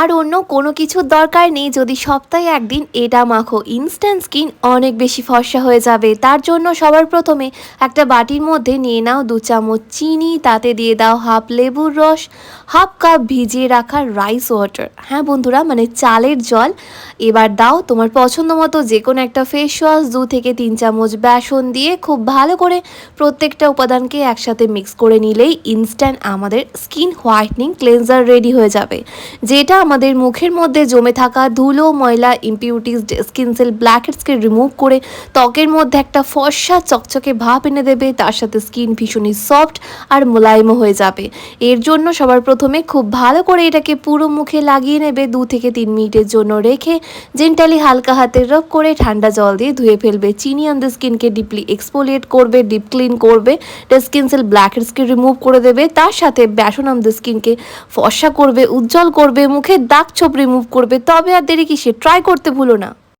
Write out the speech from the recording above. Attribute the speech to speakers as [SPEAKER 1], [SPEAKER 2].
[SPEAKER 1] আর অন্য কোনো কিছুর দরকার নেই, যদি সপ্তাহে একদিন এটা মাখো ইনস্ট্যান্ট স্কিন অনেক বেশি ফর্সা হয়ে যাবে। তার জন্য সবার প্রথমে একটা বাটির মধ্যে নিয়ে নাও দু চামচ চিনি, তাতে দিয়ে দাও হাফ লেবুর রস, হাফ কাপ ভিজিয়ে রাখা রাইস ওয়াটার হ্যাঁ বন্ধুরা মানে চালের জল। এবার দাও তোমার পছন্দ মতো যে কোনো একটা ফেস ওয়াশ দু থেকে তিন চামচ বেসন দিয়ে খুব ভালো করে প্রত্যেকটা উপাদানকে একসাথে মিক্স করে নিলেই ইনস্ট্যান্ট আমাদের স্কিন হোয়াইটনিং ক্লেনজার রেডি হয়ে যাবে। যেটা আমাদের মুখের মধ্যে জমে থাকা ধুলো, ময়লা ইম্পিউরিটিস স্কিন সেল ব্ল্যাকেটসকে রিমুভ করে ত্বকের মধ্যে একটা ফর্সা, চকচকে ভাব এনে দেবে, তার সাথে স্কিন ভীষণই সফট আর মোলায়েমও হয়ে যাবে। এর জন্য সবার প্রথমে খুব ভালো করে এটাকে পুরো মুখে লাগিয়ে নেবে, দু থেকে তিন মিনিটের জন্য রেখে জেন্টালি হালকা হাতে রব করে ঠান্ডা জল দিয়ে ধুয়ে ফেলবে। চিনি অন দ্য স্কিনকে ডিপলি এক্সপোলিয়েট করবে ডিপ ক্লিন করবে স্কিন সেল ব্ল্যাকেটসকে রিমুভ করে দেবে, তার সাথে বেসন অন দ্য স্কিনকে ফর্সা করবে, উজ্জ্বল করবে দাগ ছোপ রিমুভ করবে তবে আর দেরি কিসে ট্রাই করতে ভুলো না।